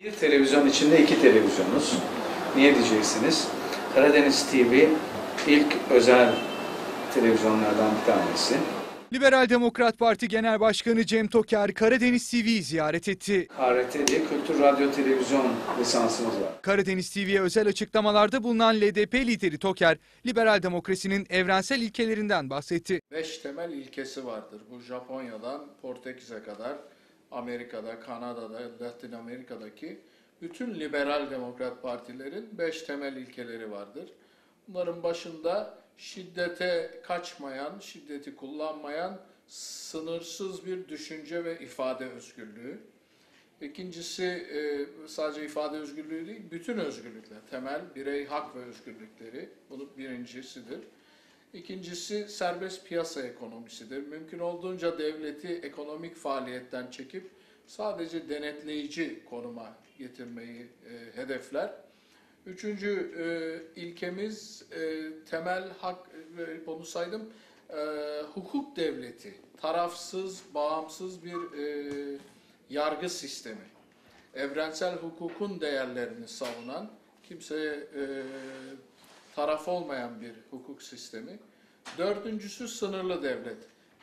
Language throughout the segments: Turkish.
Bir televizyon içinde iki televizyonuz. Niye diyeceksiniz? Karadeniz TV ilk özel televizyonlardan bir tanesi. Liberal Demokrat Parti Genel Başkanı Cem Toker Karadeniz TV'yi ziyaret etti. KRT diye Kültür Radyo Televizyon lisansımız var. Karadeniz TV'ye özel açıklamalarda bulunan LDP lideri Toker, liberal demokrasinin evrensel ilkelerinden bahsetti. Beş temel ilkesi vardır. Bu Japonya'dan Portekiz'e kadar, Amerika'da, Kanada'da, Latin Amerika'daki bütün liberal demokrat partilerin beş temel ilkeleri vardır. Bunların başında şiddete kaçmayan, şiddeti kullanmayan, sınırsız bir düşünce ve ifade özgürlüğü. İkincisi e, sadece ifade özgürlüğü değil, bütün özgürlükler, temel birey hak ve özgürlükleri. Bunun birincisidir. İkincisi serbest piyasa ekonomisidir. Mümkün olduğunca devleti ekonomik faaliyetten çekip sadece denetleyici konuma getirmeyi e, hedefler. Üçüncü e, ilkemiz e, temel hak, e, onu saydım, e, hukuk devleti, tarafsız, bağımsız bir e, yargı sistemi. Evrensel hukukun değerlerini savunan, kimseye e, taraf olmayan bir hukuk sistemi. Dördüncüsü sınırlı devlet.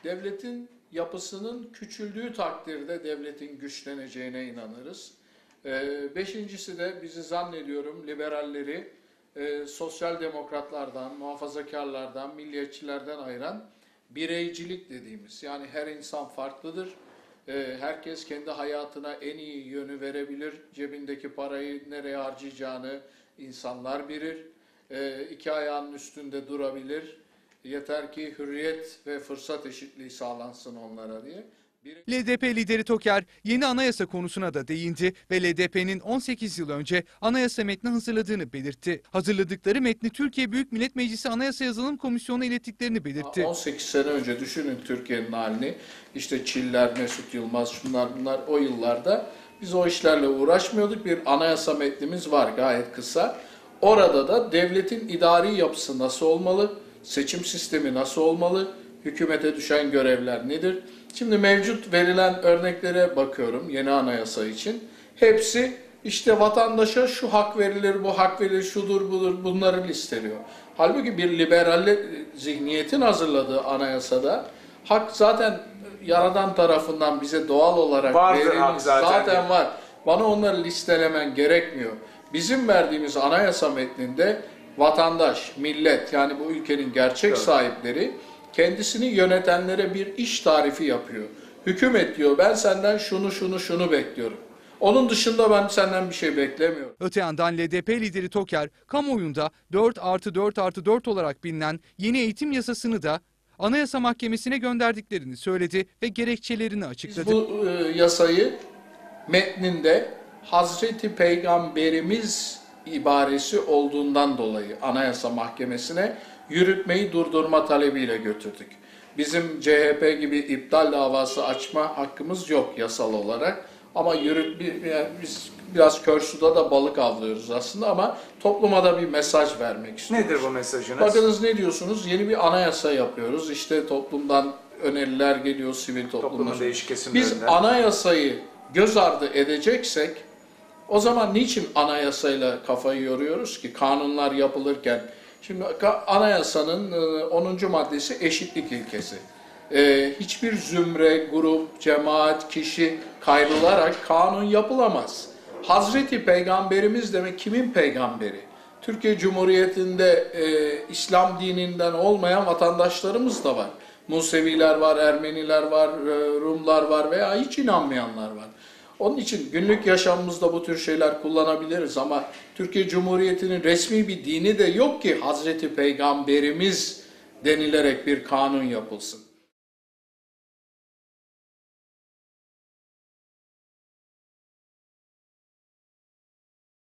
Devletin yapısının küçüldüğü takdirde devletin güçleneceğine inanırız. Ee, Beşincisi de bizi zannediyorum liberalleri e, sosyal demokratlardan, muhafazakarlardan, milliyetçilerden ayıran bireycilik dediğimiz. Yani her insan farklıdır. Ee, Herkes kendi hayatına en iyi yönü verebilir. Cebindeki parayı nereye harcayacağını insanlar bilir. Ee, iki ayağının üstünde durabilir. Yeter ki hürriyet ve fırsat eşitliği sağlansın onlara diye. LDP lideri Toker yeni anayasa konusuna da değindi ve LDP'nin 18 yıl önce anayasa metni hazırladığını belirtti. Hazırladıkları metni Türkiye Büyük Millet Meclisi Anayasa Yazılım Komisyonu'na ilettiklerini belirtti. 18 sene önce düşünün Türkiye'nin halini. İşte Çiller, Mesut Yılmaz, şunlar bunlar o yıllarda biz o işlerle uğraşmıyorduk. Bir anayasa metnimiz var gayet kısa. Orada da devletin idari yapısı nasıl olmalı, seçim sistemi nasıl olmalı, hükümete düşen görevler nedir? Şimdi mevcut verilen örneklere bakıyorum yeni anayasa için. Hepsi işte vatandaşa şu hak verilir, bu hak verilir, şudur budur bunları listeliyor. Halbuki bir liberalle zihniyetin hazırladığı anayasada hak zaten yaradan tarafından bize doğal olarak Vardır verilmiş. zaten. zaten var. Bana onları listelemen gerekmiyor. Bizim verdiğimiz anayasa metninde vatandaş, millet yani bu ülkenin gerçek Evet. sahipleri kendisini yönetenlere bir iş tarifi yapıyor. Hükümet diyor ben senden şunu şunu şunu bekliyorum. Onun dışında ben senden bir şey beklemiyorum. Öte yandan LDP lideri Toker, kamuoyunda 4 artı 4 artı 4 olarak bilinen yeni eğitim yasasını da Anayasa Mahkemesi'ne gönderdiklerini söyledi ve gerekçelerini Biz açıkladı. bu e, yasayı metninde Hazreti Peygamberimiz ibaresi olduğundan dolayı Anayasa Mahkemesi'ne yürütmeyi durdurma talebiyle götürdük. Bizim CHP gibi iptal davası açma hakkımız yok yasal olarak. Ama yürüt, bir- yani biz biraz kör suda da balık avlıyoruz aslında ama topluma da bir mesaj vermek istiyoruz. Nedir bu mesajınız? Bakınız ne diyorsunuz? Yeni bir anayasa yapıyoruz. İşte toplumdan öneriler geliyor sivil Toplumun toplumdan. değişik Biz kesimlerinden. anayasayı göz ardı edeceksek o zaman niçin anayasayla kafayı yoruyoruz ki kanunlar yapılırken? Şimdi anayasanın e, 10. maddesi eşitlik ilkesi. E, hiçbir zümre, grup, cemaat, kişi kayrılarak kanun yapılamaz. Hazreti Peygamberimiz demek kimin peygamberi? Türkiye Cumhuriyeti'nde e, İslam dininden olmayan vatandaşlarımız da var. Museviler var, Ermeniler var, e, Rumlar var veya hiç inanmayanlar var. Onun için günlük yaşamımızda bu tür şeyler kullanabiliriz ama Türkiye Cumhuriyeti'nin resmi bir dini de yok ki Hazreti Peygamberimiz denilerek bir kanun yapılsın.